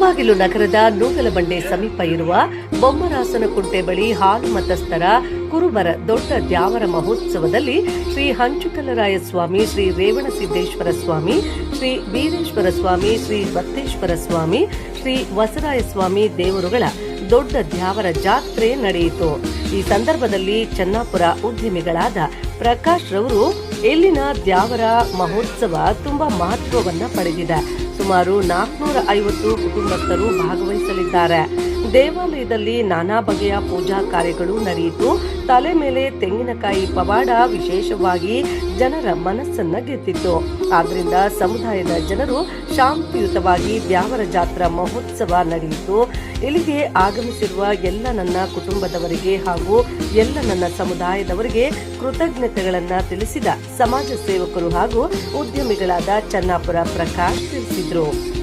ಮುಳಬಾಗಿಲು ನಗರದ ನೂಗಲಬಂಡೆ ಸಮೀಪ ಇರುವ ಬೊಮ್ಮರಾಸನಕುಂಟೆ ಬಳಿ ಹಾಲು ಮತಸ್ಥರ ಕುರುಬರ ದೊಡ್ಡ ದ್ಯಾವರ ಮಹೋತ್ಸವದಲ್ಲಿ ಶ್ರೀ ಹಂಚುಕಲರಾಯ ಸ್ವಾಮಿ, ಶ್ರೀ ರೇವಣಸಿದ್ದೇಶ್ವರ ಸ್ವಾಮಿ, ಶ್ರೀ ವೀರೇಶ್ವರ ಸ್ವಾಮಿ, ಶ್ರೀ ಬತ್ತೇಶ್ವರ ಸ್ವಾಮಿ, ಶ್ರೀ ವಸರಾಯ ಸ್ವಾಮಿ ದೇವರುಗಳ ದೊಡ್ಡ ದ್ಯಾವರ ಜಾತ್ರೆ ನಡೆಯಿತು. ಈ ಸಂದರ್ಭದಲ್ಲಿ ಚನ್ನಾಪುರ ಉದ್ಯಮಿಗಳಾದ ಪ್ರಕಾಶ್ ರವರು ಇಲ್ಲಿನ ದ್ಯಾವರ ಮಹೋತ್ಸವ ತುಂಬಾ ಮಹತ್ವವನ್ನ ಪಡೆದಿದೆ. ಸುಮಾರು ನಾಲ್ಕುನೂರ ಐವತ್ತು ಕುಟುಂಬಸ್ಥರು ಭಾಗವಹಿಸಲಿದ್ದಾರೆ. ದೇವಾಲಯದಲ್ಲಿ ನಾನಾ ಬಗೆಯ ಪೂಜಾ ಕಾರ್ಯಗಳು ನಡೆಯಿತು. ತಲೆ ಮೇಲೆ ತೆಂಗಿನಕಾಯಿ ಪವಾಡ ವಿಶೇಷವಾಗಿ ಜನರ ಮನಸ್ಸನ್ನ ಗೆದ್ದಿತ್ತು. ಆದ್ರಿಂದ ಸಮುದಾಯದ ಜನರು ಶಾಂತಿಯುತವಾಗಿ ದ್ಯಾವರ ಜಾತ್ರಾ ಮಹೋತ್ಸವ ನಡೆಯಿತು. ಇಲ್ಲಿಗೆ ಆಗಮಿಸಿರುವ ಎಲ್ಲ ನನ್ನ ಕುಟುಂಬದವರಿಗೆ ಹಾಗೂ ಎಲ್ಲ ನನ್ನ ಸಮುದಾಯದವರಿಗೆ ಕೃತಜ್ಞತೆಗಳನ್ನ ತಿಳಿಸಿದ ಸಮಾಜ ಸೇವಕರು ಹಾಗೂ ಉದ್ಯಮಿಗಳಾದ ಚನ್ನಾಪುರ ಪ್ರಕಾಶ್ ತಿಳಿಸಿದ್ರು.